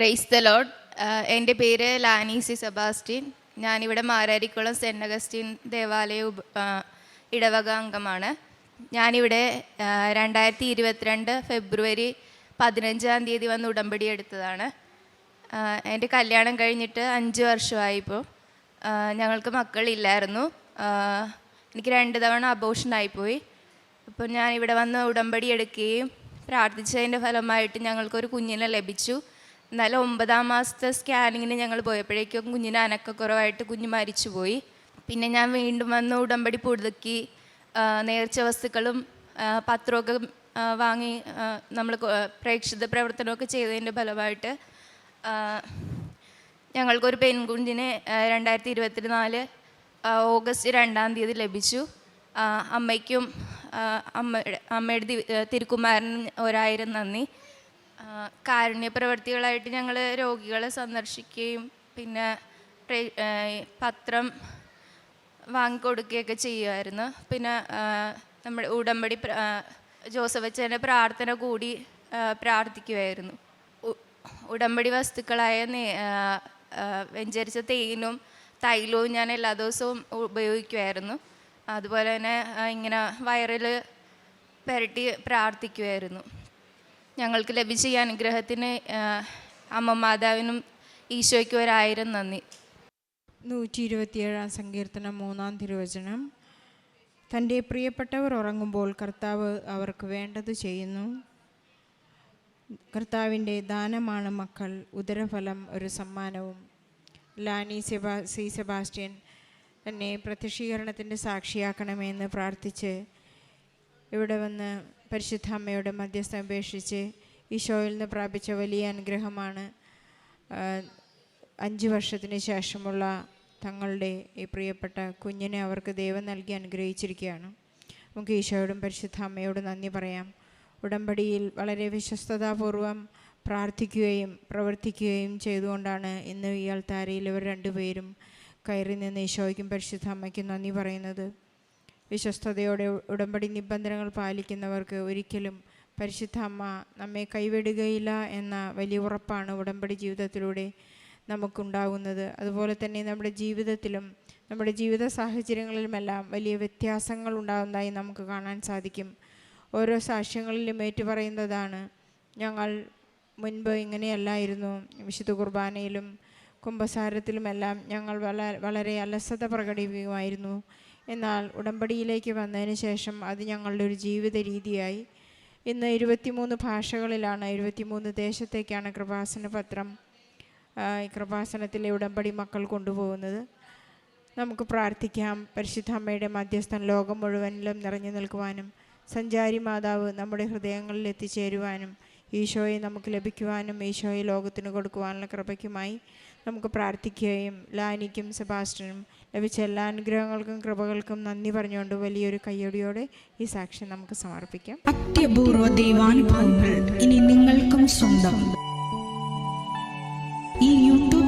Praise the load എന്റെ പേര് ലാനീസി Sebastian. ഞാനിവിടെ മാരാരിക്കുളം സെന്റ് അഗസ്റ്റിൻ ദേവാലയ ഇടവക അംഗമാണ്. ഞാനിവിടെ രണ്ടായിരത്തി ഇരുപത്തിരണ്ട് ഫെബ്രുവരി പതിനഞ്ചാം തീയതി വന്ന് ഉടമ്പടി എടുത്തതാണ്. എന്റെ കല്യാണം കഴിഞ്ഞിട്ട് അഞ്ച് വർഷമായി ഇപ്പോൾ ആ, ഞങ്ങൾക്ക് മക്കളില്ലായിരുന്നു. എനിക്ക് രണ്ട് തവണ അബോഷനായിപ്പോയി അപ്പോൾ ഞാൻ ഇവിടെ വന്ന് ഉടമ്പടി എടുക്കുകയും പ്രാർത്ഥിച്ചതിന്റെ ഫലമായിട്ട് ഞങ്ങൾക്കൊരു കുഞ്ഞിനെ ലഭിച്ചു. എന്നാലും ഒമ്പതാം മാസത്തെ സ്കാനിങ്ങിന് ഞങ്ങൾ പോയപ്പോഴേക്കും കുഞ്ഞിന് അനക്കക്കുറവായിട്ട് കുഞ്ഞ് മരിച്ചുപോയി. പിന്നെ ഞാൻ വീണ്ടും വന്ന് ഉടമ്പടി പുതുക്കി നേർച്ച വസ്തുക്കളും പത്രമൊക്കെ വാങ്ങി നമ്മൾ പ്രേക്ഷിത പ്രവർത്തനമൊക്കെ ചെയ്തതിന്റെ ഫലമായിട്ട് ഞങ്ങൾക്കൊരു പെൺകുഞ്ഞിനെ രണ്ടായിരത്തി ഇരുപത്തി നാല് ഓഗസ്റ്റ് രണ്ടാം തീയതി ലഭിച്ചു. അമ്മയ്ക്കും അമ്മ അമ്മയുടെ അമ്മയുടെ തിരുക്കുമാരനും ഒരായിരം നന്ദി. കാരുണ്യ പ്രവർത്തികളായിട്ട് ഞങ്ങൾ രോഗികളെ സന്ദർശിക്കുകയും പിന്നെ പത്രം വാങ്ങിക്കൊടുക്കുകയൊക്കെ ചെയ്യുമായിരുന്നു പിന്നെ നമ്മുടെ ഉടമ്പടി ജോസഫ് അച്ഛന്റെ പ്രാർത്ഥന കൂടി പ്രാർത്ഥിക്കുമായിരുന്നു ഉടമ്പടി വസ്തുക്കളായ വെഞ്ചരിച്ച തേനും തൈലവും ഞാൻ എല്ലാ ദിവസവും ഉപയോഗിക്കുമായിരുന്നു അതുപോലെ തന്നെ ഇങ്ങനെ വയറിൽ പുരട്ടി പ്രാർത്ഥിക്കുമായിരുന്നു ഞങ്ങൾക്ക് ലഭിച്ച ഈ അനുഗ്രഹത്തിന് അമ്മ മാതാവിനും ഈശോയ്ക്കും ഒരായിരം നന്ദി. നൂറ്റി ഇരുപത്തിയേഴാം സങ്കീർത്തനം മൂന്നാം തിരുവചനം. തന്റെ പ്രിയപ്പെട്ടവർ ഉറങ്ങുമ്പോൾ കർത്താവ് അവർക്ക് വേണ്ടത് ചെയ്യുന്നു. കർത്താവിന്റെ ദാനമാണ് മക്കൾ ഉദരഫലം ഒരു സമ്മാനവും. ലാനി സെബാ സി സെബാസ്റ്റ്യൻ തന്നെ പ്രത്യക്ഷീകരണത്തിന്റെ സാക്ഷിയാക്കണമെന്ന് പ്രാർത്ഥിച്ച് ഇവിടെ വന്ന് പരിശുദ്ധ അമ്മയുടെ മധ്യസ്ഥം അപേക്ഷിച്ച് ഈശോയിൽ നിന്ന് പ്രാപിച്ച വലിയ അനുഗ്രഹമാണ് അഞ്ച് വർഷത്തിന് ശേഷമുള്ള തങ്ങളുടെ ഈ പ്രിയപ്പെട്ട കുഞ്ഞിനെ അവർക്ക് ദൈവം നൽകി അനുഗ്രഹിച്ചിരിക്കുകയാണ്. നമുക്ക് ഈശോയോടും പരിശുദ്ധ അമ്മയോടും നന്ദി പറയാം. ഉടമ്പടിയിൽ വളരെ വിശ്വസ്തതാപൂർവം പ്രാർത്ഥിക്കുകയും പ്രവർത്തിക്കുകയും ചെയ്തുകൊണ്ടാണ് ഇന്ന് ഈ അൾത്താരയിൽ ഇവർ രണ്ടുപേരും കയറി നിന്ന് ഈശോയ്ക്കും പരിശുദ്ധ അമ്മയ്ക്കും നന്ദി പറയുന്നത്. വിശ്വസ്തയോടെ ഉടമ്പടി നിബന്ധനകൾ പാലിക്കുന്നവർക്ക് ഒരിക്കലും പരിശുദ്ധ അമ്മ നമ്മെ കൈവിടുകയില്ല എന്ന വലിയ ഉറപ്പാണ് ഉടമ്പടി ജീവിതത്തിലൂടെ നമുക്കുണ്ടാകുന്നത് അതുപോലെ തന്നെ നമ്മുടെ ജീവിതത്തിലും നമ്മുടെ ജീവിത സാഹചര്യങ്ങളിലുമെല്ലാം വലിയ വ്യത്യാസങ്ങൾ ഉണ്ടാകുന്നതായി നമുക്ക് കാണാൻ സാധിക്കും. ഓരോ സാക്ഷ്യങ്ങളിലും ഏറ്റുപറയുന്നതാണ് ഞങ്ങൾ മുൻപ് ഇങ്ങനെയല്ലായിരുന്നു. വിശുദ്ധ കുർബാനയിലും കുംഭസാരത്തിലുമെല്ലാം ഞങ്ങൾ വള വളരെ അലസത പ്രകടിപ്പിക്കുമായിരുന്നു. എന്നാൽ ഉടമ്പടിയിലേക്ക് വന്നതിന് ശേഷം അത് ഞങ്ങളുടെ ഒരു ജീവിത രീതിയായി ഇന്ന് ഇരുപത്തിമൂന്ന് ഭാഷകളിലാണ് ഇരുപത്തിമൂന്ന് ദേശത്തേക്കാണ് കൃപാസന പത്രം കൃപാസനത്തിലെ ഉടമ്പടി മക്കൾ കൊണ്ടുപോകുന്നത്. നമുക്ക് പ്രാർത്ഥിക്കാം. പരിശുദ്ധ അമ്മയുടെ മധ്യസ്ഥൻ ലോകം മുഴുവനിലും നിറഞ്ഞു നിൽക്കുവാനും സഞ്ചാരി മാതാവ് നമ്മുടെ ഹൃദയങ്ങളിൽ എത്തിച്ചേരുവാനും ഈശോയെ നമുക്ക് ലഭിക്കുവാനും ഈശോയെ ലോകത്തിന് കൊടുക്കുവാനുള്ള കൃപയ്ക്കുമായി നമുക്ക് പ്രാർത്ഥിക്കുകയും ലാനിക്കും സെബാസ്റ്റ്യനും ലഭിച്ച എല്ലാ അനുഗ്രഹങ്ങൾക്കും കൃപകൾക്കും നന്ദി പറഞ്ഞുകൊണ്ട് വലിയൊരു കയ്യടിയോടെ ഈ സാക്ഷ്യം നമുക്ക് സമർപ്പിക്കാം. അത്യപൂർവ ദൈവാനുഭവങ്ങൾ ഇനി നിങ്ങൾക്കും സ്വന്തം.